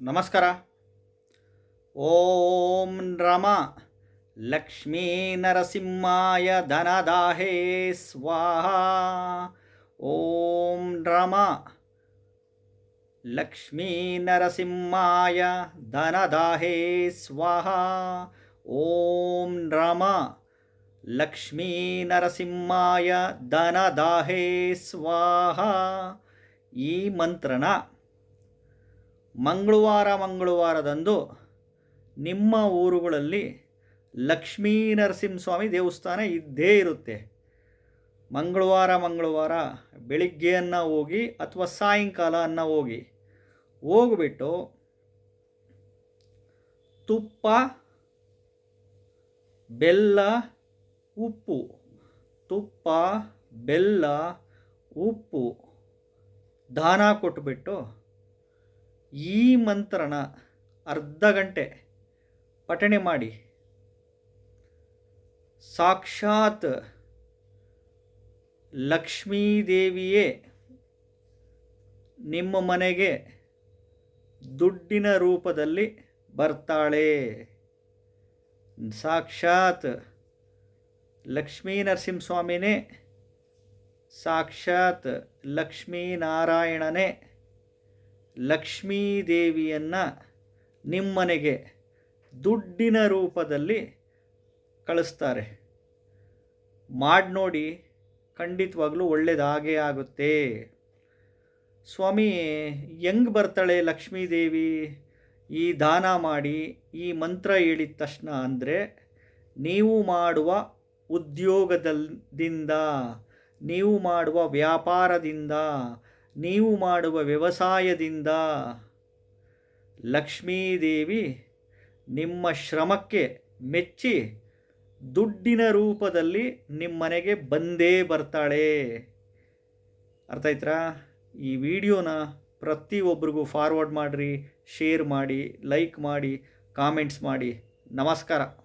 ನಮಸ್ಕಾರ. ಓಂ ರಮ ಲಕ್ಷ್ಮೀ ನರಸಿಂಹಾಯ ಧನದಾಹೇ ಸ್ವಾಹ. ಓಂ ರಮ ಲಕ್ಷ್ಮೀ ನರಸಿಂಹಾಯ ಧನದಾಹೇ ಸ್ವಾಹ. ಓಂ ರಮ ಲಕ್ಷ್ಮೀ ನರಸಿಂಹಾಯ ಧನದಾಹೇ ಸ್ವಾಹ. ಈ ಮಂತ್ರನ ಮಂಗಳವಾರ ಮಂಗಳವಾರದಂದು ನಿಮ್ಮ ಊರುಗಳಲ್ಲಿ ಲಕ್ಷ್ಮೀ ನರಸಿಂಹಸ್ವಾಮಿ ದೇವಸ್ಥಾನ ಇದ್ದೇ ಇರುತ್ತೆ. ಮಂಗಳವಾರ ಮಂಗಳವಾರ ಬೆಳಿಗ್ಗೆಯನ್ನು ಹೋಗಿ ಅಥವಾ ಸಾಯಂಕಾಲ ಅನ್ನ ಹೋಗಿ ಹೋಗ್ಬಿಟ್ಟು ತುಪ್ಪ, ಬೆಲ್ಲ, ಉಪ್ಪು, ತುಪ್ಪ, ಬೆಲ್ಲ, ಉಪ್ಪು ದಾನ ಕೊಟ್ಬಿಟ್ಟು ಈ ಮಂತ್ರನ ಅರ್ಧ ಗಂಟೆ ಪಠಣೆ ಮಾಡಿ. ಸಾಕ್ಷಾತ್ ಲಕ್ಷ್ಮೀದೇವಿಯೇ, ನಿಮ್ಮ ಮನೆಗೆ ದುಡ್ಡಿನ ರೂಪದಲ್ಲಿ ಬರ್ತಾಳೆ. ಸಾಕ್ಷಾತ್ ಲಕ್ಷ್ಮೀ ನರಸಿಂಹಸ್ವಾಮಿನೇ ಸಾಕ್ಷಾತ್ ಲಕ್ಷ್ಮೀನಾರಾಯಣನೇ. ಲಕ್ಷ್ಮೀದೇವಿಯನ್ನು ನಿಮ್ಮನೆಗೆ ದುಡ್ಡಿನ ರೂಪದಲ್ಲಿ ಕಳಿಸ್ತಾರೆ. ಮಾಡಿ ನೋಡಿ, ಖಂಡಿತವಾಗ್ಲೂ ಒಳ್ಳೆಯದಾಗೇ ಆಗುತ್ತೆ. ಸ್ವಾಮಿ, ಹೆಂಗೆ ಬರ್ತಾಳೆ ಲಕ್ಷ್ಮೀದೇವಿ? ಈ ದಾನ ಮಾಡಿ, ಈ ಮಂತ್ರ ಹೇಳಿದ ತಕ್ಷಣ ಅಂದರೆ, ನೀವು ಮಾಡುವ ಉದ್ಯೋಗದಿಂದ ನೀವು ಮಾಡುವ ವ್ಯಾಪಾರದಿಂದ ನೀವು ಮಾಡುವ ವ್ಯವಸಾಯದಿಂದ ಲಕ್ಷ್ಮೀದೇವಿ ನಿಮ್ಮ ಶ್ರಮಕ್ಕೆ ಮೆಚ್ಚಿ ದುಡ್ಡಿನ ರೂಪದಲ್ಲಿ ನಿಮ್ಮನೆಗೆ ಬಂದೇ ಬರ್ತಾಳೆ. ಅರ್ಥ ಈ ವಿಡಿಯೋನ ಪ್ರತಿಯೊಬ್ಬರಿಗೂ ಫಾರ್ವರ್ಡ್ ಮಾಡಿರಿ ಶೇರ್ ಮಾಡಿ ಲೈಕ್ ಮಾಡಿ ಕಾಮೆಂಟ್ಸ್ ಮಾಡಿ. ನಮಸ್ಕಾರ.